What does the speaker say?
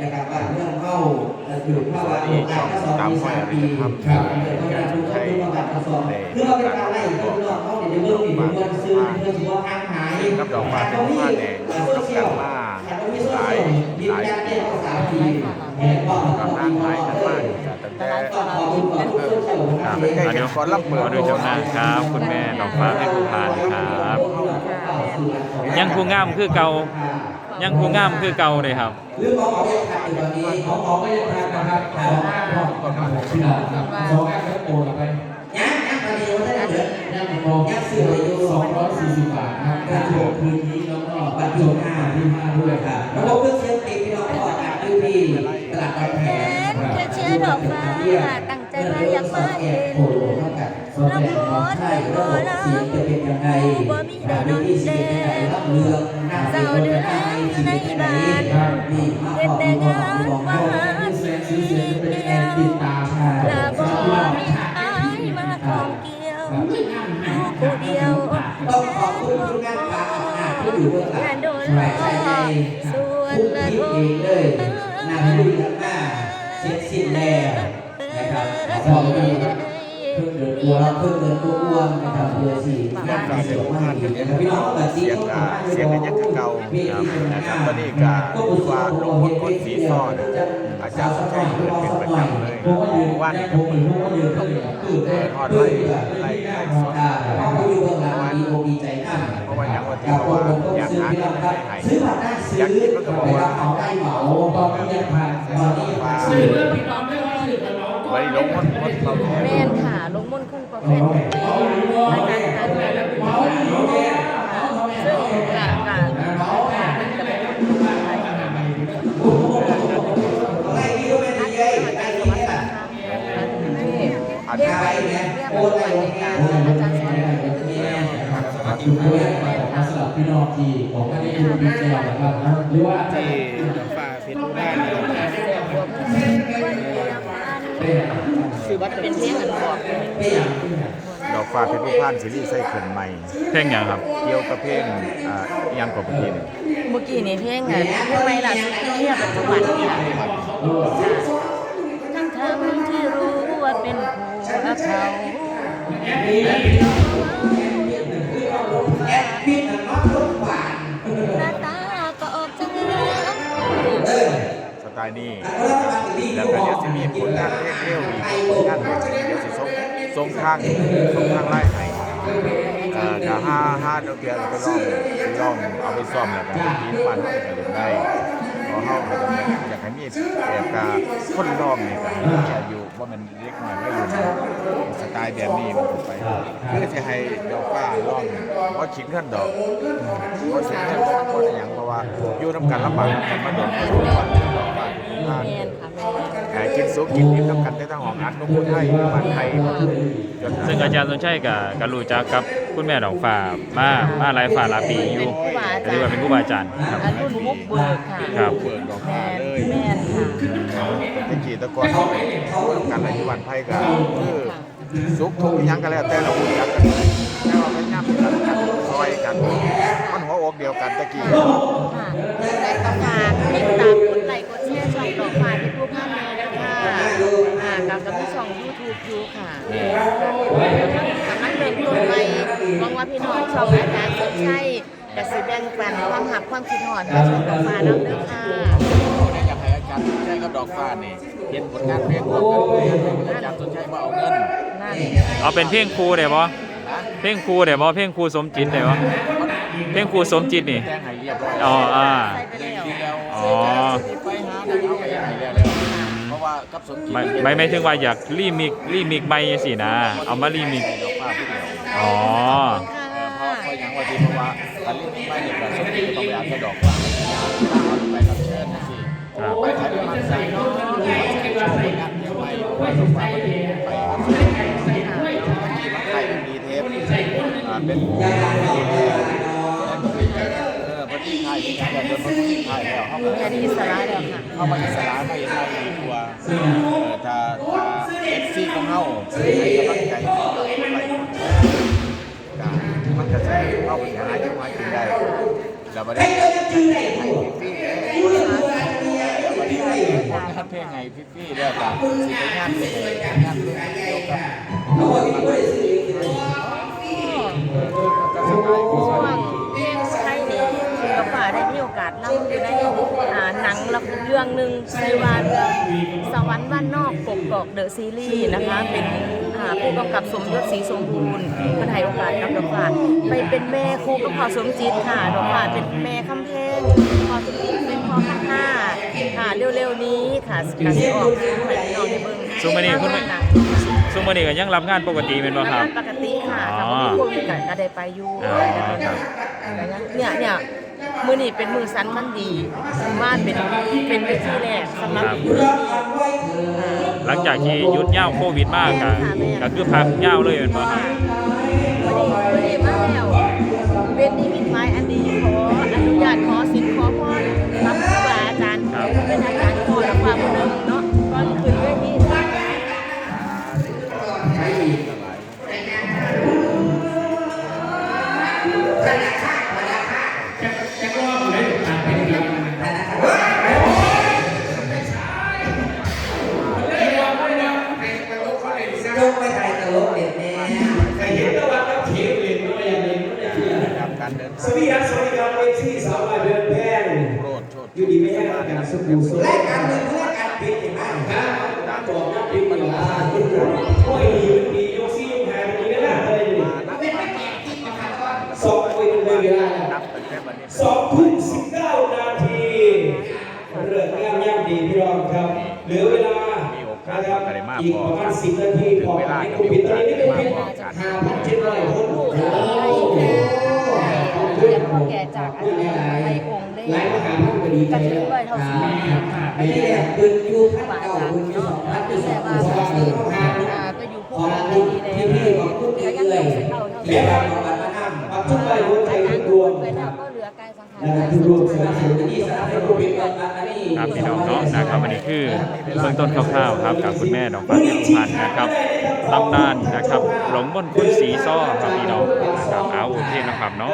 นะครับว่าเรื่องเข้าอยู่ภาวะโอกาสข้อสอบปีสามปีครับเกิดความรู้ก็คือประกาศข้อสอบคือเราเป็นการไล่ที่เราเข้าในเรื่องนี้เป็นวันซื้อเพื่อที่ว่าทางหายกับดอกฟ้าเป็นผ้าแดงโซกับเชีกัยนลมาหหลายมีหลายการเรียนภาษาปีแห่งความกำลังหลายกันมากตั้ ครับเป็นไงกันก่อนรับเปิดมาดูชมหน้าครับ คุณแม่ดอกฟ้าให้ผู้พานครับ ยังผู้งามคือเก่ายังผู้งามคือเก่าเลยครับหรือของเขายังขาดอยู่ตอนนี้ของของก็ยังทานนะครับสองแอปพอก่อนครับพี่น้องครับสองแอปแล้วโอนไปยังยังตอนนี้ว่าได้เดือดแอปมองยังซื้ออยู่สองร้อยสี่สิบบาทนะครับกระโจกคืนนี้แล้วก็บัตรโจกห้าที่ห้าด้วยครับระบบเครื่องเสียงติดพี่น้องก็อากอยู่ที่ตลาดบางแพเห็นแค่เชื้อดอกฟ้า ตั้งใจมาอยากมาเห็นโอ้โหเท่ากับโซเชียลของไทยระบบเสียงจะเป็นยังไงวิธีเสียงยังไงรับเรื่องนั่งเสียงยังไงที่ไหนนี่มาเห็นแต่งานว่าหาซื้อสีเสียงเป็นแอดียนวติตามลาบอมีอายมาของเกี่ยวผู้เดียวต้องขอบคุณทุกท่านครับที่อยู่เบื้องหลังงานโดนใครล้อใครใจส่วนละทีโทเองเลยนำลุยทั้งหน้าเสร็จสิ้นแล้ว นะครับขอบคุณครับเพิ่งเดินตัวเราเพิ่งเดินตัวอ้วนนะครับเพื่อสี่งานการเสียงมากนะครับพี่น้องแบบเสียงกาเสียงกันยังคือเก่าครับนะครับตอนนี้ก็ว่าลงคนคนสีซ้อนอาจารย์สุชัยเปิดเป็นประจำเลยผมก็ยืนวันแยกผมเหมือนผมก็ยืนก็เลยคือเปิดฮอดไล่ไล่ไล่สดขอบคุณอยู่เบื้องหลังดีอกดีใจมากเพราะว่าอย่างว่าที่กับว่าผมต้องอยากซื้อหาพี่น้เงิอนงครับให้ซื้อบัตรได้ซื้อยากกินมันก็บอกว่าเอาได้เหมาตอนนี้ยังผ่านตอนนี้ว่ซื้อเรื่องพี่น้อง ลงมดมดเราแทนแม่นค่ะลงมุ่นคุ้งประเภทรายการการงานแล้วเป็นซึ่งกะกะมันจะเป็นคนไทยอะไรที่ก็ไม่ได้เยอะอะไรที่เนี่ยอาจเรียจะกไปว่าเนี่ยเรียกโอว่านไปวันเนี่ในยการอาจารย์สอนคือเพื่อนมาสำหรับพี่น้องที่ของท่านที่ดูดีเจนะครับหรือว่าที่ดอกฟ้าเพชรบุรีนะครับ คือว่าเป็นเพลงอันบอกดอกฟ้าเป็นผู้พานซีรีส์ไส้เขินใหม่ เพลงอย่างครับ เกี่ยวกับเพลงอ่าอิหยังกับประเทศเมื่อกี้นี่เพลงอะเพลงใหม่ล่าสุดที่เทียบปัจจุบันค่ะทั้งทั้งที่รู้ว่าเป็นผัวเขา สไตล์นี้แล้แล้ววก็ก็เดี๋เดี๋ยววยจะจะมีมีผผลงางลานนเพเพลลงงเร็เร็ววอีอีกกผลงานเดี๋ยวสิส่งส่งทางส่งทางไล่ให้เอ่อถ้าห้าห้าเดี๋ยวเดี๋ยวเราไปลองไปลองเอาไปซ่อมแล้วก็ทีมมันเขาก็จะเล่นได้เพราะเขาก็จะอยากให้มีแบบกาคนร้องนี่ก็ให้มีอายุว่ามันเล็กน้อยไม่อยู่นะสไตล์แบบนี้มันถูกไปคือจะให้ดอกฟ้าร้องเพราะขิงขั้นดอกเพราะเสียงขั้นดอกเพราะอย่างเพราะว่าอยู่น้ำกันลำบากกันมาโดนคนวันดอกฟ้าเป็นผู้พานแมนค่ะ แมนขายกินซุปกินนิ่มน้ำกันได้ทั้งของอัดนมุนไทยบ้านไทยจนซึ่งอาจารย์สนชัยกับกับรู้จักกับคุณแม่ดอกฟ้ามามาหลายฝ่าหลายปีอยู่ก็เรียกว่าเป็นผู้บาอาจารย์ครับอันรุ่นมุกเบิกค่ะครับเปิดดอกแมฟ้านเลยแมนค่ะตะกี้ตะกอนกันอายุวันไทยก็คือซุปทุกอย่างกันแล้วแต่เราพูดกันแต่ว่าเป็นย่ำกันซอยกันมันหัวอกเดียวกันตะกี้ ค่ะยังไงก็ฝากติดตามกดไลค์กดแชร์ช่องดอกฟ้าที่ผู้พันเลยนะคะอ่ากับกับที่ช่อง YouTube อยู่ค่ะกำลังเริ่มต้นใหม่หวังว่าพี่น้อง ช่องอาจารย์สนชัยกสิแบ่งปันความหักความคิดหอดกับช่องดอกฟ้าน้ำเด้อค่ะได้อยากให้อาจารย์สนชัยกับดอกฟ้านี่เห็นผลงานเพลงของอาจารย์สนชัยมาเอาเงินเอาเป็นเพลงครูได้บ่เพลงครูได้บ่เพลงครูสมจิตได้บ่เพลงครูสมจิตนี่แจ้งให้เรียบร้อยอ๋ออ่าใส่ไปแล้วดีแล้วอ๋อไปหาได้เอาไปยังไงแล้วไม่ไม่ไม่ถึงว่าอยากรีมิกรีมิกใหม่จังซี่นะ เอามารีมิกดอกฟ้าผู้เดียวอ๋ เพราะว่าการเล่นไม่เนี่ยแบบสมจิตต้องไปเอาแค่ดอกฟ้าไปกับเชิญนะสิไปถ่ายด้มันใส่เนาะโชว์ผลงานเดียวไปไปดอกฟ้าไปไปครับที่มันไทยเป็นดีเทปอ่าเป็นเออพอดีไทยเป็นงานบบเดิมพอดีไทยแล้วเข้าแค่นี้สระแล้วค่ะเข้ามาอิสระไม่ไทยดีกว่าเออถ้าถ้าเอฟซีของเขาให้กำลังใจ กินได้แล้วบัดนี้ไทยฟรีแล้วบัดนี้ไทยงานเพลงไงพี่ๆแล้วก็สิไงานเพลงงานเพลงเกี่ยวกับเขาบอกที่ไม่ได้ซื้อเองเลยก็สบายดีช่วงเพลงไทยนี่กับป่าได้มีโอกาสเล่าอยู่ในหนังละเรื่องหนึ่งชื่อว่าเรื่องสวรรค์บ้านนอกกกอกเดอะซีรีส์นะคะ เป็นผู้กำกับสมยศศรีสมบูรณ์เพิ่นให้โอกาสกับดอกฟ้าไปเป็นแม่ครูกับพ่อสมจิตค่ะดอกฟ้าเป็นแม่คำแพ งพ่อสมจิตเป็นพ่อคำห้าค่ะเร็วๆนี้ค่ะการสิออกงานให้พี่น้องได้เบิ่งซุมื้อนี้คุณแม่ ซุมื้อนี้ก็ยังรับงานปกติแม่นบ่ครับ ปกติค่ะอ๋อ ถ้าบ่มีโควิดก็ก็ได้ไปอยู่อ๋อครับ เนี่ยเนี่ยมือนี่เป็นมือสันมันดีว่าเป็นเป็นเวทีแรกสำหรับครับ มือนี้หลังจากที่หยุดยาวโควิดมากก็ก็คือพักยาวเลยแม่นบ่ครับมือนี้มือนี้มาแล้วเป็นนิมิตหมายอันดี แห้งกันสุสุขรายการเมืองรายการปิดเห็นไหมครับตามตัวนักพิมพ์มันลาโอ้ยดีดียกซี่ยกแพงดีก็ได้เลยสองคุยกันเลยเวลานับตั้งแต่วันนี้สองทุ่มสิบเก้านาทีเรื่องงาย่ำดีพี่รองครับเหลือเวลานะครับอีกประมาณสิบนาทีพอให้คุณปิดตอนนี้ไม่ปิดห้าพันเจ็ดร้อยคนโอ้ชายโหเรียนพ่อแก่จากอาจารย์ไทยองค์หลายเล่มหาท่านก็ดีใจกระแล้วถือไว้เท่าสิบไอ้ที่แรกปืนยูพันเก่าปืนยูสองพันยูสองพันสองพันของเราที่พี่ของพูดแล้วเรื่ยังอยลงเสร็จเอาเท่าแม่ไหร่บ้านของบ้านมาห้ามปัจจุทุกบัใบนหัวใจรวมไปแล้วก็เหลือกายสังขารนะครับทุกรวมสนับสนุนอันนี้สนับสนุนเป็นอันนี้ครับพี่น้องเนาะนะครับอันนี้คือเบื้องต้นคร่าวๆครับกับคุณแม่ดอกฟ้าพิพันธ์นะครับตำนานนะครับหลงบนคุณสีซ้อครับพี่น้องนะครับเอาโอเคนะครับเนาะ